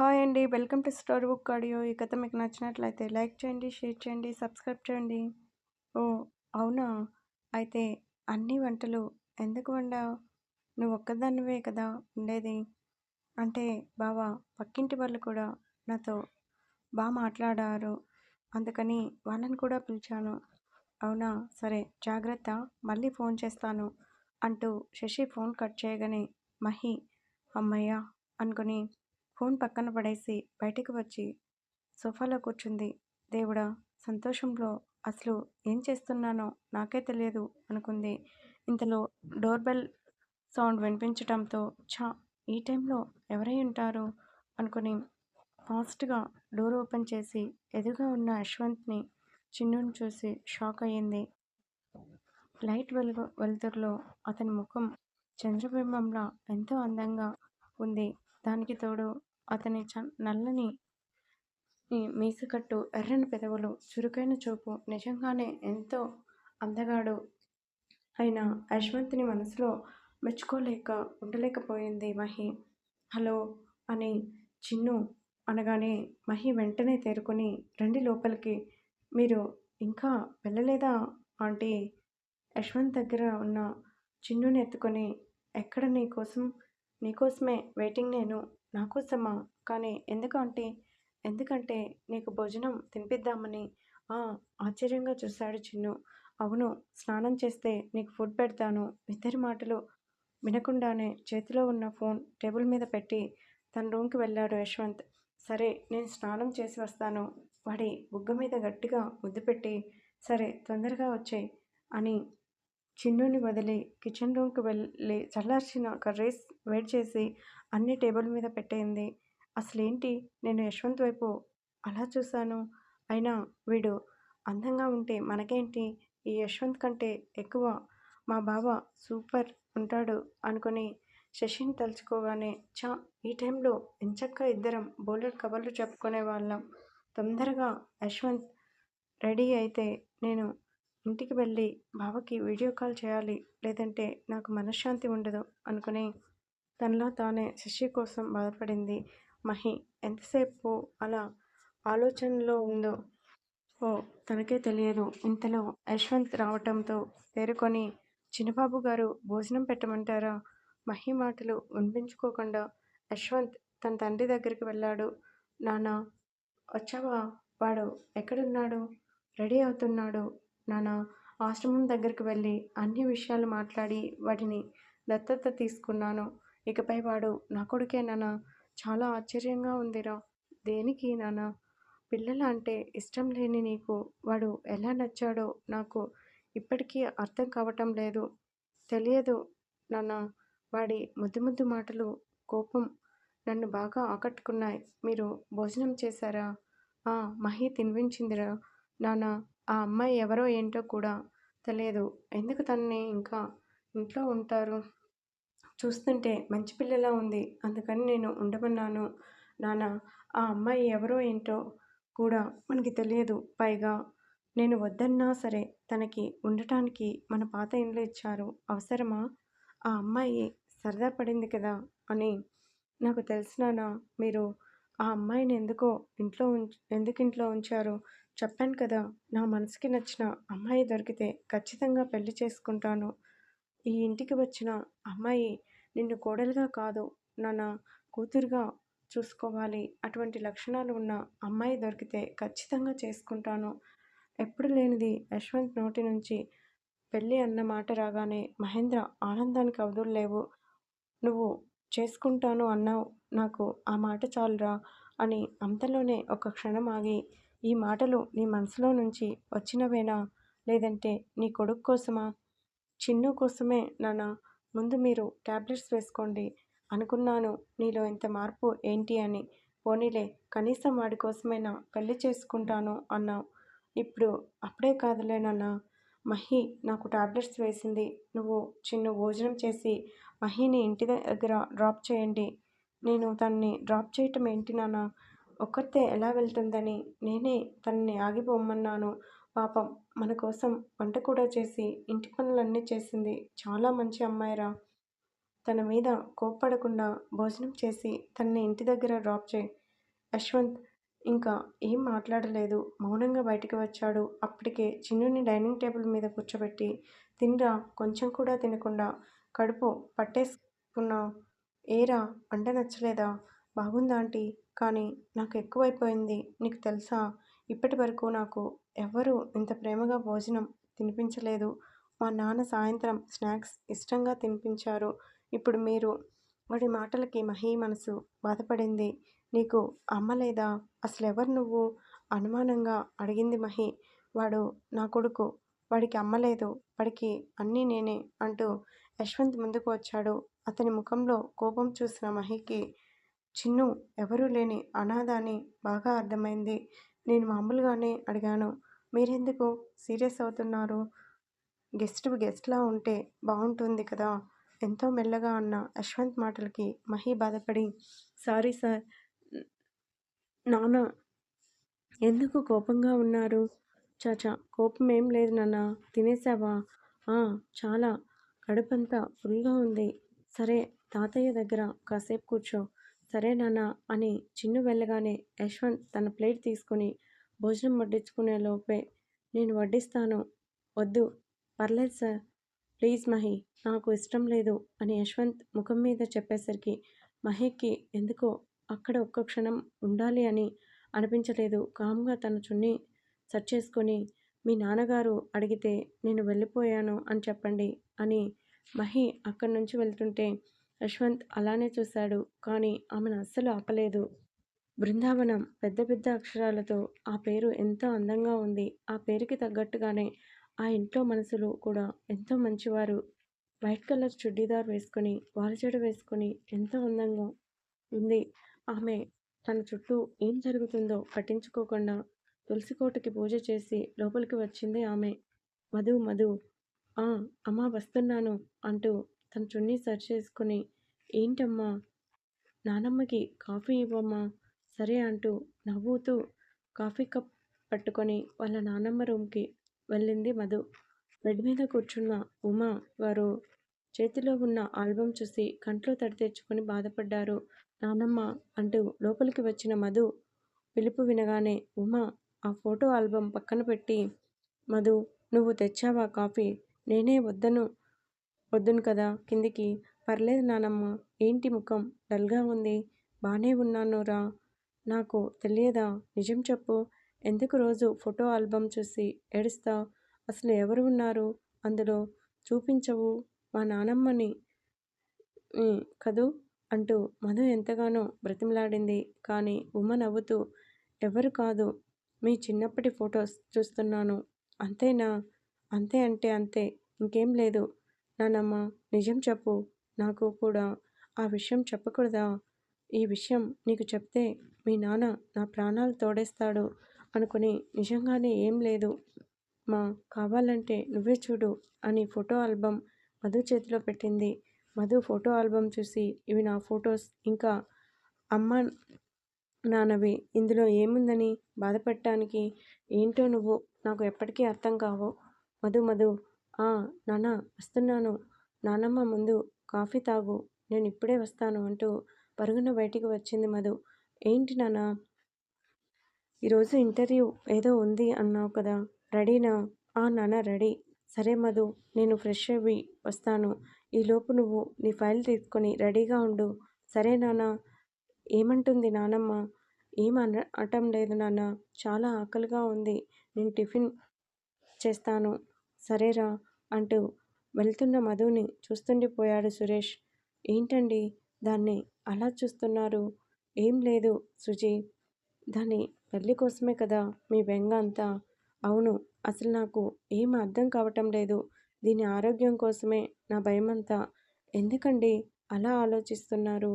Hi అండి. Welcome to story book audio. ఈ కథ మీకు నచ్చినట్లయితే లైక్ చేయండి షేర్ చేయండి సబ్స్క్రైబ్ చేయండి. ఓ అవునా? అయితే అన్ని వంటలు ఎందుకు వండావు? నువ్వు ఒక్కదానివే కదా ఉండేది అంటే బావా పక్కింటి వాళ్ళు కూడా నాతో బాగా మాట్లాడారు. అందుకని వాళ్ళని కూడా పిలిచాను. అవునా? సరే జాగ్రత్త మళ్ళీ ఫోన్ చేస్తాను అంటూ శశి ఫోన్ కట్ చేయగానే మహి అమ్మయ్య అనుకుని ఫోన్ పక్కన పడేసి బయటికి వచ్చి సోఫాలో కూర్చుంది. దేవుడా సంతోషంలో అసలు ఏం చేస్తున్నానో నాకే తెలియదు అనుకుంది. ఇంతలో డోర్ బెల్ సౌండ్ వినిపించటంతో ఛా ఈ టైంలో ఎవరై ఉంటారు? అనుకుని ఫాస్ట్గా డోర్ ఓపెన్ చేసి ఎదురుగా ఉన్న యశ్వంత్ని చిన్నుని చూసి షాక్ అయ్యింది. లైట్ వెలుగు వెలుతురులో అతని ముఖం చంద్రబింబంలా ఎంతో అందంగా ఉంది. దానికి తోడు అతని చ నల్లని మీసకట్టు ఎర్రని పెదవులు చురుకైన చూపు నిజంగానే ఎంతో అందగాడు అయినా యశ్వంత్ని మనసులో మెచ్చుకోలేక ఉండలేకపోయింది మహి. హలో అని చిన్ను అనగానే మహి వెంటనే తేరుకొని రండి లోపలికి. మీరు ఇంకా వెళ్ళలేదా? ఆంటీ యశ్వంత్ దగ్గర ఉన్న చిన్నుని ఎత్తుకొని ఎక్కడ నీకోసం నీకోసమే వెయిటింగ్ నేను? నా కోసమా? కానీ ఎందుకు ఆంటీ ఎందుకంటే నీకు భోజనం తినిపిద్దామని. ఆ ఆశ్చర్యంగా చూశాడు చిన్ను. అవును స్నానం చేస్తే నీకు ఫుడ్ పెడతాను. ఇద్దరి మాటలు వినకుండానే చేతిలో ఉన్న ఫోన్ టేబుల్ మీద పెట్టి తన రూమ్కి వెళ్ళాడు యశ్వంత్. సరే నేను స్నానం చేసి వస్తాను. వాడి బుగ్గ మీద గట్టిగా ముద్దు పెట్టి సరే తొందరగా వచ్చాయి అని చిన్నుని వదిలి కిచెన్ రూమ్కి వెళ్ళి చల్లార్చిన కర్రీస్ వేడి చేసి అన్ని టేబుల్ మీద పెట్టేయింది. అసలేంటి? నేను యశ్వంత్ వైపు అలా చూశాను. అయినా వీడు అందంగా ఉంటే మనకేంటి? ఈ యశ్వంత్ కంటే ఎక్కువ మా బావ సూపర్ ఉంటాడు అనుకుని శశిని తలుచుకోగానే చా ఈ టైంలో ఎంచక్క ఇద్దరం బోలెడ్ కబర్లు చెప్పుకునే వాళ్ళం. తొందరగా యశ్వంత్ రెడీ అయితే నేను ఇంటికి వెళ్ళి బావకి వీడియో కాల్ చేయాలి లేదంటే నాకు మనశ్శాంతి ఉండదు అనుకుని తనలో తానే శశి కోసం బాధపడింది. మహి ఎంతసేపు అలా ఆలోచనలో ఉందో ఓ తనకే తెలియదు. ఇంతలో యశ్వంత్ రావటంతో తేరుకొని చిన్నబాబు గారు భోజనం పెట్టమంటారా? మహి మాటలు వినిపించుకోకుండా యశ్వంత్ తన తండ్రి దగ్గరికి వెళ్ళాడు. నాన్న వచ్చావా? వాడు ఎక్కడున్నాడు? రెడీ అవుతున్నాడు. నాన్న ఆశ్రమం దగ్గరికి వెళ్ళి అన్ని విషయాలు మాట్లాడి వాటిని దత్తత తీసుకున్నాను. ఇకపై వాడు నా కొడుకే నాన్న. చాలా ఆశ్చర్యంగా ఉందిరా. దేనికి నాన్న? పిల్లల అంటే ఇష్టం లేని నీకు వాడు ఎలా నచ్చాడో నాకు ఇప్పటికీ అర్థం కావటం లేదు. తెలియదు నాన్న. వాడి ముద్దు ముద్దు మాటలు కోపం నన్ను బాగా ఆకట్టుకున్నాయి. మీరు భోజనం చేశారా? ఆ మహి తినిపించిందిరా. నాన్న ఆ అమ్మాయి ఎవరో ఏంటో కూడా తెలియదు ఎందుకు తనని ఇంకా ఇంట్లో ఉంటారు? చూస్తుంటే మంచి పిల్లలా ఉంది. అందుకని నేను ఉండమన్నాను. నాన్న ఆ అమ్మాయి ఎవరో ఏంటో కూడా మనకి తెలియదు. పైగా నేను వద్దన్నా సరే తనకి ఉండటానికి మన పాత ఇండ్లు ఇచ్చారు. అవసరమా? ఆ అమ్మాయి సరదా పడింది కదా అని నాకు తెలిసినానా మీరు ఆ అమ్మాయిని ఎందుకో ఇంట్లో ఉంచ ఎందుకు ఇంట్లో ఉంచారు? చెప్పాను కదా నా మనసుకి నచ్చిన అమ్మాయి దొరికితే ఖచ్చితంగా పెళ్ళి చేసుకుంటాను. ఈ ఇంటికి వచ్చిన అమ్మాయి నిన్ను కోడలుగా కాదు నాన్న కూతురుగా చూసుకోవాలి. అటువంటి లక్షణాలు ఉన్న అమ్మాయి దొరికితే ఖచ్చితంగా చేసుకుంటాను. ఎప్పుడు లేనిది యశ్వంత్ నోటి నుంచి పెళ్ళి అన్న మాట రాగానే మహేంద్ర ఆనందానికి అవధులు లేవు. నువ్వు చేసుకుంటాను అన్నావు నాకు ఆ మాట చాలురా అని అంతలోనే ఒక క్షణం ఆగి ఈ మాటలు నీ మనసులో నుంచి వచ్చినవేనా? లేదంటే నీ కొడుకు కోసమా? చిన్ను కోసమే నాన్న. ముందు మీరు ట్యాబ్లెట్స్ వేసుకోండి. అనుకున్నాను నీలో ఇంత మార్పు ఏంటి అని. పోనీలే కనీసం వాడి కోసమైనా పెళ్ళి చేసుకుంటాను అన్నావు. ఇప్పుడు అప్పుడే కాదులేనన్నా మహి నాకు టాబ్లెట్స్ వేసింది. నువ్వు చిన్న భోజనం చేసి మహిని ఇంటి దగ్గర డ్రాప్ చేయండి. నేను తనని డ్రాప్ చేయటం ఏంటి నాన్న? ఒక్కతే ఎలా వెళ్తుందని నేనే తనని ఆగిపోమన్నాను. పాపం మన కోసం వంట కూడా చేసి ఇంటి పనులన్నీ చేసింది చాలా మంచి అమ్మాయిరా. తన మీద కోప్పడకుండా భోజనం చేసి తనని ఇంటి దగ్గర డ్రాప్ చేయి. యశ్వంత్ ఇంకా ఏం మాట్లాడలేదు. మౌనంగా బయటికి వచ్చాడు. అప్పటికే చిన్నుని డైనింగ్ టేబుల్ మీద కూర్చోబెట్టి తినరా కొంచెం కూడా తినకుండా కడుపు పట్టేసుకున్నావు. ఏరా వంట నచ్చలేదా? బాగుందా ఆంటీ? కానీ నాకు ఎక్కువైపోయింది. నీకు తెలుసా? ఇప్పటి వరకు నాకు ఎవ్వరూ ఇంత ప్రేమగా భోజనం తినిపించలేదు. మా నాన్న సాయంత్రం స్నాక్స్ ఇష్టంగా తినిపించారు. ఇప్పుడు మీరు వాడి మాటలకి మహి మనసు బాధపడింది. నీకు అమ్మ లేదా? అసలు ఎవరు నువ్వు? అనుమానంగా అడిగింది మహి. వాడు నా కొడుకు. వాడికి అమ్మ లేదు. వాడికి అన్నీ నేనే అంటూ యశ్వంత్ ముందుకు వచ్చాడు. అతని ముఖంలో కోపం చూసిన మహికి చిన్ను ఎవరూ లేని అనాథ అని బాగా అర్థమైంది. నేను మామూలుగానే అడిగాను మీరెందుకు సీరియస్ అవుతున్నారు? గెస్ట్ గెస్ట్లా ఉంటే బాగుంటుంది కదా? ఎంతో మెల్లగా అన్న యశ్వంత్ మాటలకి మహి బాధపడి సారీ సార్ నాన్న ఎందుకు కోపంగా ఉన్నారు? చాచా కోపం ఏం లేదు నాన్న తినేసావా? చాలా కడుపంతా ఫుల్గా ఉంది. సరే తాతయ్య దగ్గర కాసేపు కూర్చో. సరే నాన్న అని చిన్ను వెళ్ళగానే యశ్వంత్ తన ప్లేట్ తీసుకుని భోజనం వడ్డించుకునే లోపే నేను వడ్డిస్తాను. వద్దు. పర్లేదు సార్. ప్లీజ్ మహి నాకు ఇష్టం లేదు అని యశ్వంత్ ముఖం మీద చెప్పేసరికి మహికి ఎందుకో అక్కడ ఒక్క క్షణం ఉండాలి అని అనిపించలేదు. కామ్గా తన చున్ని సెట్ చేసుకొని మీ నాన్నగారు అడిగితే నేను వెళ్ళిపోయాను అని చెప్పండి అని మహి అక్కడి నుంచి వెళ్తుంటే యశ్వంత్ అలానే చూశాడు కానీ ఆమెను అస్సలు ఆపలేదు. బృందావనం పెద్ద పెద్ద అక్షరాలతో ఆ పేరు ఎంతో అందంగా ఉంది. ఆ పేరుకి తగ్గట్టుగానే ఆ ఇంట్లో మనసులు కూడా ఎంతో మంచివారు. వైట్ కలర్ చుడ్డీదార్ వేసుకుని వాలజడ వేసుకొని ఎంతో అందంగా ఉంది. ఆమె తన చుట్టూ ఏం జరుగుతుందో పట్టించుకోకుండా తులసికోటకి పూజ చేసి లోపలికి వచ్చింది ఆమె. మధు మధు అమ్మా వస్తున్నాను అంటూ తన చున్నీ సర్చ్ చేసుకుని ఏంటమ్మా? నానమ్మకి కాఫీ ఇవ్వమ్మా? సరే అంటూ నవ్వుతూ కాఫీ కప్ పట్టుకొని వాళ్ళ నానమ్మ రూమ్కి వెళ్ళింది మధు. బెడ్ మీద కూర్చున్న ఉమా వారు చేతిలో ఉన్న ఆల్బమ్ చూసి కంట్లో తడి తెచ్చుకొని బాధపడ్డారు. నానమ్మ అంటూ లోపలికి వచ్చిన మధు పిలుపు వినగానే ఉమా ఆ ఫోటో ఆల్బమ్ పక్కన పెట్టి మధు నువ్వు తెచ్చావా కాఫీ? నేనే వద్దను. వద్దును కదా కిందికి. పర్లేదు నానమ్మ ఏంటి ముఖం? డల్గా ఉంది. బాగానే ఉన్నాను రా. నాకు తెలియదా? నిజం చెప్పు. ఎందుకు రోజు ఫోటో ఆల్బమ్ చూసి ఏడుస్తావు అసలు ఎవరు ఉన్నారు? అందులో చూపించవు మా నానమ్మని. కదూ? అంటూ మధు ఎంతగానో బ్రతిమలాడింది. కానీ ఉమ్మ నవ్వుతూ ఎవరు కాదు మీ చిన్నప్పటి ఫొటోస్ చూస్తున్నాను. అంతేనా? అంతే అంటే అంతే. ఇంకేం లేదు. నానమ్మ నిజం చెప్పు. నాకు కూడా ఆ విషయం చెప్పకూడదా? ఈ విషయం నీకు చెప్తే మీ నాన్న నా ప్రాణాలు తోడేస్తాడు అనుకుని నిజంగానే ఏం లేదు. మా కావాలంటే నువ్వే చూడు అని ఫోటో ఆల్బమ్ మధు చేతిలో పెట్టింది. మధు ఫోటో ఆల్బమ్ చూసి ఇవి నా ఫొటోస్. ఇంకా అమ్మ నాన్నవి ఇందులో ఏముందని బాధపడటానికి ఏంటో నువ్వు నాకు ఎప్పటికీ అర్థం కావు. మధు మధు నాన్నా వస్తున్నాను. నానమ్మ ముందు కాఫీ తాగు నేను ఇప్పుడే వస్తాను అంటూ పరుగున బయటికి వచ్చింది మధు. ఏంటి నాన్న? ఈరోజు ఇంటర్వ్యూ ఏదో ఉంది అన్నావు కదా. రెడీనా? ఆ నాన్న రెడీ. సరే మధు నేను ఫ్రెష్ అయ్యి వస్తాను. ఈలోపు నువ్వు నీ ఫైల్ తీసుకొని రెడీగా ఉండు. సరే నాన్నా. ఏమంటుంది నానమ్మ? ఏం అనటం లేదు నాన్న. చాలా ఆకలిగా ఉంది. నేను టిఫిన్ చేస్తాను. సరేరా. అంటూ వెళ్తున్న మధుని చూస్తుండిపోయాడు సురేష్. ఏంటండి దాన్ని అలా చూస్తున్నారు? ఏం లేదు సుజీ. దాని పెళ్ళి కోసమే కదా మీ బెంగ అంతా? అవును అసలు నాకు ఏం అర్థం కావటం లేదు. దీని ఆరోగ్యం కోసమే నా భయమంతా. ఎందుకండి అలా ఆలోచిస్తున్నారు?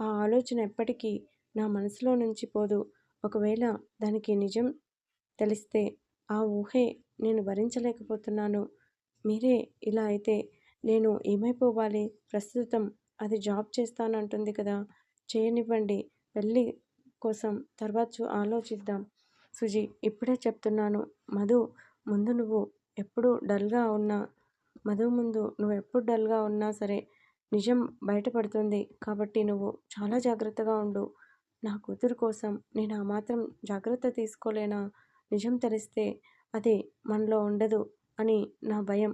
ఆ ఆలోచన ఎప్పటికీ నా మనసులో నుంచి పోదు. ఒకవేళ దానికి నిజం తెలిస్తే ఆ ఊహే నేను భరించలేకపోతున్నాను. మీరే ఇలా అయితే నేను ఏమైపోవాలి? ప్రస్తుతం అది జాబ్ చేస్తానంటుంది కదా చేయనివ్వండి పెళ్ళి కోసం తర్వాత ఆలోచిద్దాం. సుజీ ఇప్పుడే చెప్తున్నాను. మధు ముందు నువ్వు ఎప్పుడు డల్గా ఉన్నా మధు ముందు నువ్వు ఎప్పుడు డల్గా ఉన్నా సరే నిజం బయటపడుతుంది. కాబట్టి నువ్వు చాలా జాగ్రత్తగా ఉండు. నా కూతురు కోసం నేను ఆ మాత్రం జాగ్రత్త తీసుకోలేనా? నిజం తెలిస్తే అది మనలో ఉండదు. అని నా భయం.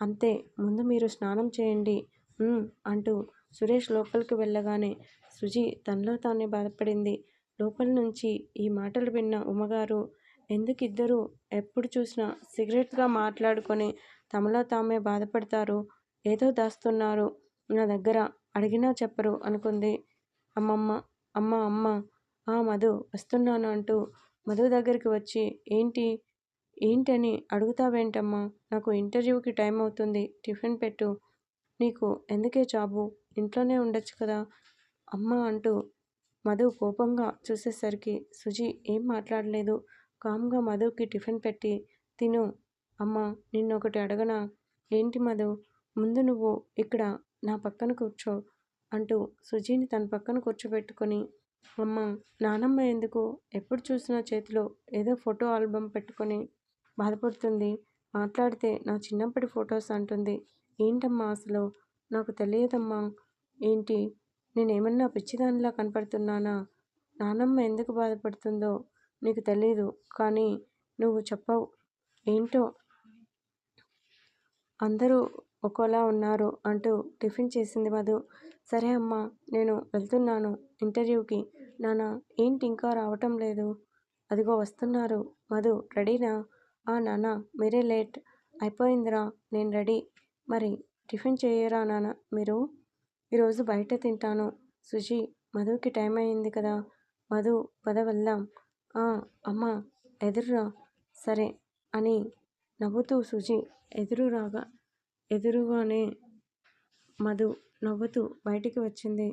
అంతే ముందు మీరు స్నానం చేయండి. అంటూ సురేష్ లోపలికి వెళ్ళగానే సుజి తనలో తానే బాధపడింది. లోపల నుంచి ఈ మాటలు విన్న ఉమ్మగారు ఎందుకు ఇద్దరు ఎప్పుడు చూసినా సిగరెట్గా మాట్లాడుకొని తమలో తామే బాధపడతారు. ఏదో దాస్తున్నారు. నా దగ్గర అడిగినా చెప్పరు అనుకుంది. అమ్మమ్మ అమ్మ అమ్మ ఆ మధు వస్తున్నాను అంటూ మధు దగ్గరికి వచ్చి ఏంటి? ఏంటని అడుగుతావేంటమ్మా? నాకు ఇంటర్వ్యూకి టైం అవుతుంది. టిఫిన్ పెట్టు. నీకు ఎందుకే జాబు? ఇంట్లోనే ఉండొచ్చు కదా? అమ్మ అంటూ మధు కోపంగా చూసేసరికి సుజి ఏం మాట్లాడలేదు. కామ్గా మధుకి టిఫిన్ పెట్టి తిను. అమ్మ నిన్నొకటి అడగనా? ఏంటి మధు? ముందు నువ్వు ఇక్కడ నా పక్కన కూర్చో అంటూ సుజీని తన పక్కన కూర్చోబెట్టుకొని అమ్మ నానమ్మ ఎందుకు? ఎప్పుడు చూసినా చేతిలో ఏదో ఫోటో ఆల్బమ్ పెట్టుకొని బాధపడుతుంది. మాట్లాడితే నా చిన్నప్పటి ఫొటోస్ అంటుంది. ఏంటమ్మా అసలు? నాకు తెలియదమ్మా. ఏంటి? నేనేమన్నా పిచ్చిదానిలా కనపడుతున్నానా? నానమ్మ ఎందుకు బాధపడుతుందో నీకు తెలీదు కానీ నువ్వు చెప్పవు. ఏంటో? అందరూ ఒక్కోలా ఉన్నారు అంటూ టిఫిన్ చేసింది మధు. సరే అమ్మా నేను వెళ్తున్నాను ఇంటర్వ్యూకి. నాన్న ఏంటి ఇంకా రావటం లేదు? అదిగో వస్తున్నారు. మధు రెడీనా? ఆ నాన్న మీరే లేట్. అయిపోయిందిరా నేను రెడీ. మరి టిఫిన్ చేయరా నాన్న మీరు? ఈరోజు బయట తింటాను. సుజి మధుకి టైం అయింది కదా. మధు పద వెళ్దాం. అమ్మ ఎదురురా. సరే అని నవ్వుతూ సుజి ఎదురు రాగా ఎదురుగానే మధు నవ్వుతూ బయటికి వచ్చింది.